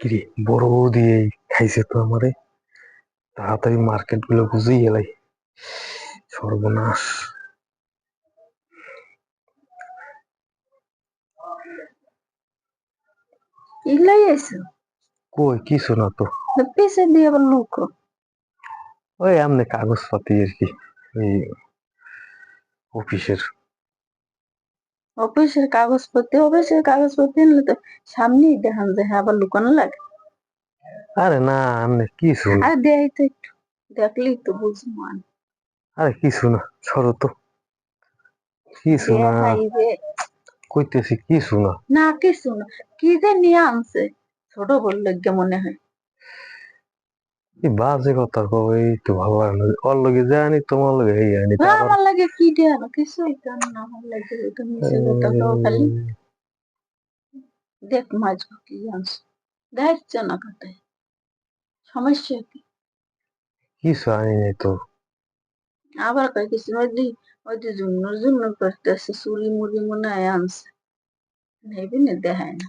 কিরে বড় দিয়ে খাইছে তো আমারে। তাড়াতাড়ি মার্কেটগুলো বুঝেই গেলাই সর্বনাশ। ইলাই আইসো কই কিছু না তো? পিছে দিয়ে আবার লুক। ওই আমনে কাগজপাতি আর কি এই অফিসের। অফিসের কাগজপত্র অফিসের কাগজপত্র নিলে তো সামনেই দেখান যে হ্যাঁ আবার লুকানো লাগে। আরে না আমনে কিছু না আর দেয় তো একটু দেখলেই তো বুঝব আমি আরে কিছু না সরো তো। কিছু না কইতেছি কিছু না না কিছু না কি যে নিয়ে আনছে ছোট বললে মনে হয়? বাজে কথা কও এই তো ভালো লাগে না ওর লগে জানি তোমার লগে এই আনি না, আমার লাগে কি দেয়া না কিছুই তো না আমার লাগে এটা মিশে কথা কও খালি। দেখ মাছ কি আনছে দেখছে না কাটে সমস্যা কি? কিছু আনি নাই তো। আবার কয় কিছু ওই যে ওই যে জন্য জন্য করতেছে চুরি মুড়ি মনে হয় আনছে। নেবি না দেখায় না।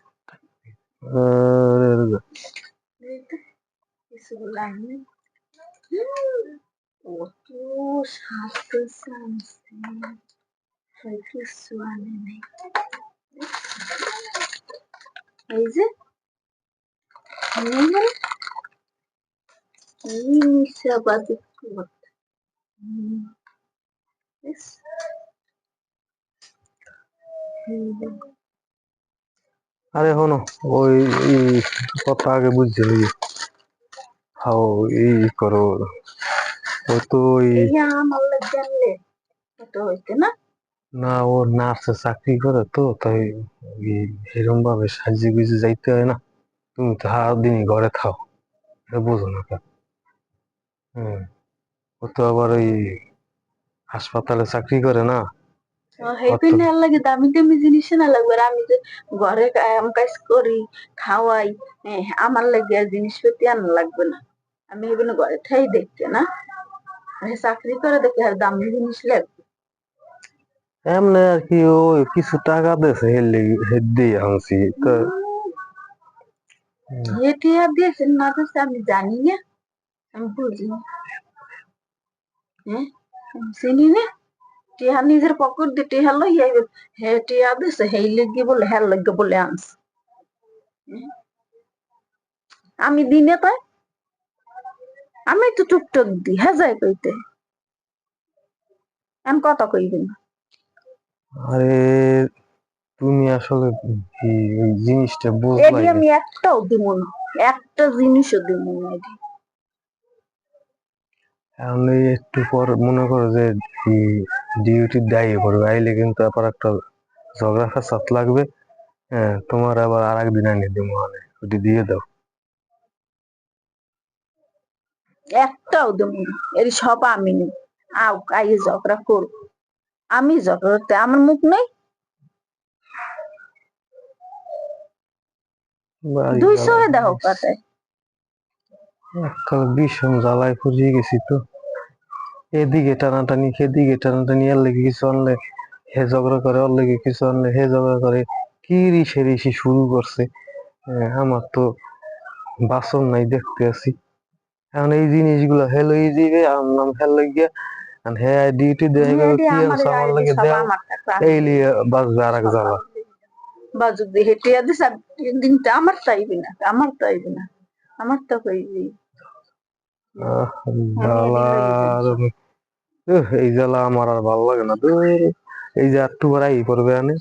কিছু লাগবে কত স্বাস্থ্য আনছে কিছু আনে নাই এই যে নিয়ে গেল এই মিশা বাদে করতে হুম বেশ হুম আরে হনো ওই কথা আগে বুঝছিল হাও এই করো। ওই না? ও নার্সে চাকরি করে তো তাই এরকম ভাবে সাজিয়ে গুজে যাইতে হয় না। তুমি তো সারাদিনই ঘরে থাও এটা বোঝো না হ্যাঁ ও তো আবার ওই হাসপাতালে চাকরি করে না। লাগে দামি দামি জিনিস না লাগবে আর আমি যে ঘরে কাম কাজ করি খাওয়াই আমার লাগে জিনিসপাতি আনা লাগবে না। আমি এগুলো ঘরে ঠাই দেখতে না? আমি চাকরি করে দেখে আর দামি জিনিস লাগবে এমনি আর কি ও কিছু টাকা লেগে আনছি তো দিয়েছেন না দিয়েছে আমি জানি না আমি বুঝি না। হ্যাঁ চিনি না। টিহা নিজের পকেট দিয়ে টিহা লই আইবে হে টিহা দিছে হেই লেগে বলে হ্যার লেগে বলে আনছে। হ্যাঁ? আমি দিনে পাই আমি তো টুকটুক দি হ্যাঁ যাই কইতে। আমি কথা কইবেন আরে তুমি আসলে ওই জিনিসটা এডি বুঝলাই আমি একটাও দিব না একটা জিনিসও দিব না এডি। এই একটু পর মনে করো যে ডিউটি দেয় পড়বে আইলে কিন্তু আবার একটা ঝগড়া ফাসাদ লাগবে। হ্যাঁ তোমার আবার আর একদিন আনি দিব মানে দিয়ে দাও। একটাও দিব না। এর সব আমি নেই আও কাইয়ে ঝগড়া করব আমি ঝগড়া করতে আমার মুখ নেই? দুইশো জ্বালায় দাও কাটায় এককাল জ্বালায় ফুরিয়ে গেছি তো। এদিকে টানাটানি সেদিকে টানাটানি এর লেগে কিছু আনলে হে ঝগড়া করে ওর লেগে কিছু আনলে হে ঝগড়া করে। কি রিসে রিসি শুরু করছে? হ্যাঁ, আমার তো বাসন নাই দেখতে আছি। এখন এই জিনিসগুলো হেলো দিবে আনলাম হেলো গিয়া আর হে ডিউটি দেয় এডি কি লাগে টাকা এই লিয়ে বাজবে আর এক জ্বালা বাজুক দিয়ে হেঁটে আর দিনটা আমার না আমার চাইবি না আমার তো আর উহ, এই জ্বালা আমার আর ভালো লাগে না। এই যে একটু বাড়াই পড়বে আনে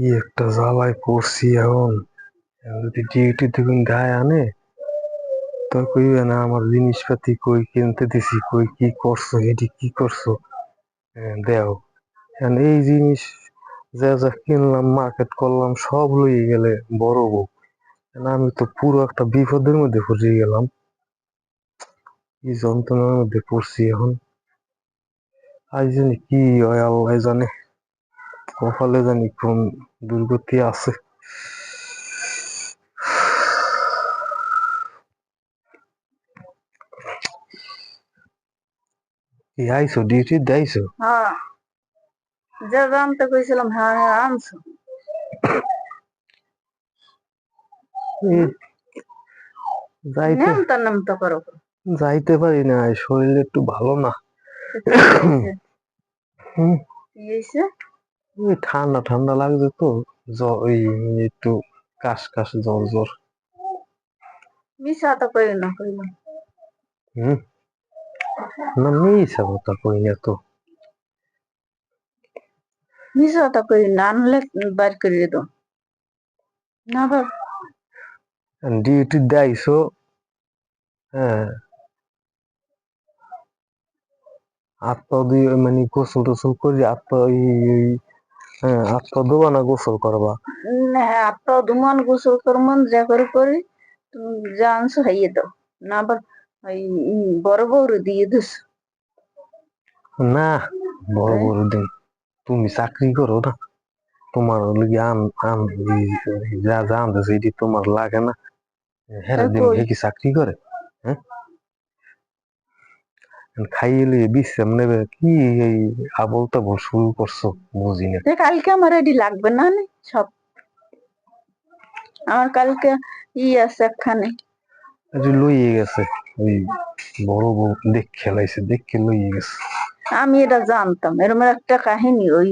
কি একটা জ্বালায় পড়ছি এখন। যদি ডিউটি দেখুন গায়ে আনে তো কইবে না আমার জিনিসপাতি কই কিনতে দিছি কই কি করছ এটি কি করছ? হ্যাঁ, দেও। এই জিনিস যা যা কিনলাম মার্কেট করলাম সব লইয়ে গেলে বড় বউ। আমি তো পুরো একটা বিপদের মধ্যে পড়ে গেলাম। কি যন্ত্রণার মধ্যে পড়ছি এখন। আজ জানি কি হয় আল্লাহ জানে। কপালে জানি কোন দুর্গতি আছে। কি আইসো ডিউটি দেয়ছো হ্যাঁ। যা জানতে কইছিলাম হ্যাঁ হ্যাঁ আনছো। যাইতে নামতা নামতা করো। যাইতে পারি না শরীর একটু ভালো না। তো হুম, কি? ওই ঠান্ডা ঠান্ডা লাগছে তো ওই একটু কাশ কাশ জ্বর জ্বর। মিশা তো করি না করি না। হুম? না মিশা কথা কই না তো। মিশা তো করি না আনলে বার করে দাও না বাবা ডিউটি দেয়ছো হ্যাঁ। পা দিয়ে মানে গোসল টোসল করি ওই, হ্যাঁ পা ধোবা গোসল করবা? না পা ধুমান গোসল করমন যা করে করি তুমি যা আনছো হাইয়ে দাও। না আবার ওই উম, বড় দিয়ে দিস না বড়? বড় দিন তুমি চাকরি করো না। তোমার লিগে আন আন যা যা আনতেছে এটি তোমার লাগে না। হ্যাঁ দিন কি চাকরি করে? খাইলে বিশ্রাম নেবে কি এই আবল তাবল শুরু করছ বুঝি না কালকে আমার এডি লাগবে না সব। আমার কালকে ই আছে একখানে। লইয়ে গেছে ওই বড় বউ দেখ খেলাইছে দেখে লইয়ে গেছে। আমি এটা জানতাম এরকম একটা কাহিনী ওই।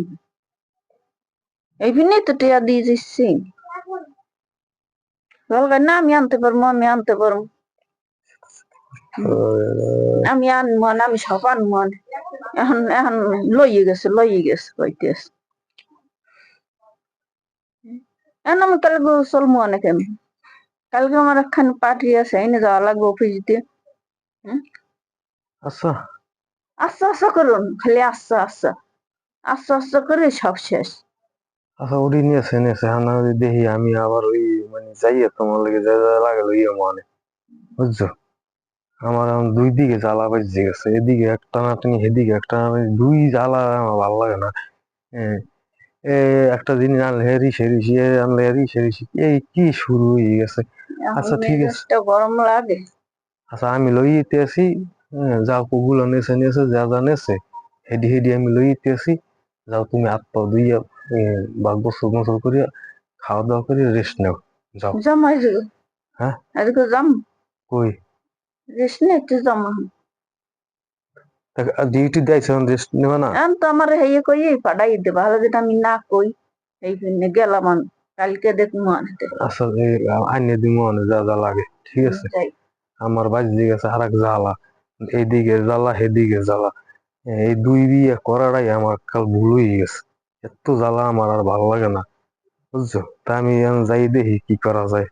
এই জন্যই তো টিয়া দিয়ে দিচ্ছি বলবে না আমি আনতে পারব আমি আনতে পারব। আমি আনব না আমি সব আনব না। এখন এখন লইয়ে গেছে লইয়ে গেছে কইতেছে। এখন আমি তাহলে গোসল মনে কেন কালকে আমার একখানে পার্টি আছে এনে যাওয়া লাগবে অফিস দিয়ে আচ্ছা। আস্তে আস্তে করুন খালি আস্তে আস্তে আস্তে আস্তে করে সব শেষ। আচ্ছা ওটি নিয়েছে নিয়েছে হানা দেখি আমি আবার ওই মানে যাইয়া তোমার লাগে যা যা লাগে লইয়া মানে। বুঝছ? আমার দুই দিকে জ্বালা বাজছে গেছে। এদিকে একটা নাটনি এদিকে একটা নাটনি দুই জ্বালা আমার ভালো লাগে না। এ একটা জিনিস আনলে হেরি সেরিসি এ আনলে হেরি সেরিসি এই কি শুরু হয়ে গেছে? আচ্ছা, ঠিক আছে। গরম লাগে। আচ্ছা আমি লই আসি হ্যাঁ, যাও কুগুলো নেছে নেছে যা যা নেছে হেডি হেডি আমি লই যেতে আসি। যাও তুমি হাত পা ধুইয়া এ, বা গোসল মোসল করিয়া খাওয়া দাওয়া করে রেস্ট নাও। যাও। জামাই হ্যাঁ? এদিকে জাম কই? রেস্ট একটু জামা ডিউটি দেয়ছে রেস্ট নেবা না? এখন তো আমার হেয়ে কই পাঠাই দে ভালো যেটা আমি না কই এই জন্য গেলাম আমি কালকে আনতে অনেক যা যা লাগে ঠিক আছে? আমার বাজি গেছে আর এক জ্বালা এইদিকে জ্বালা সেদিকে জ্বালা। এই দুই বিয়ে করাটাই আমার কাল ভুল হয়ে গেছে। এত জ্বালা আমার আর ভালো লাগে না বুঝছ? তা আমি যাই দেখি কি করা যায়।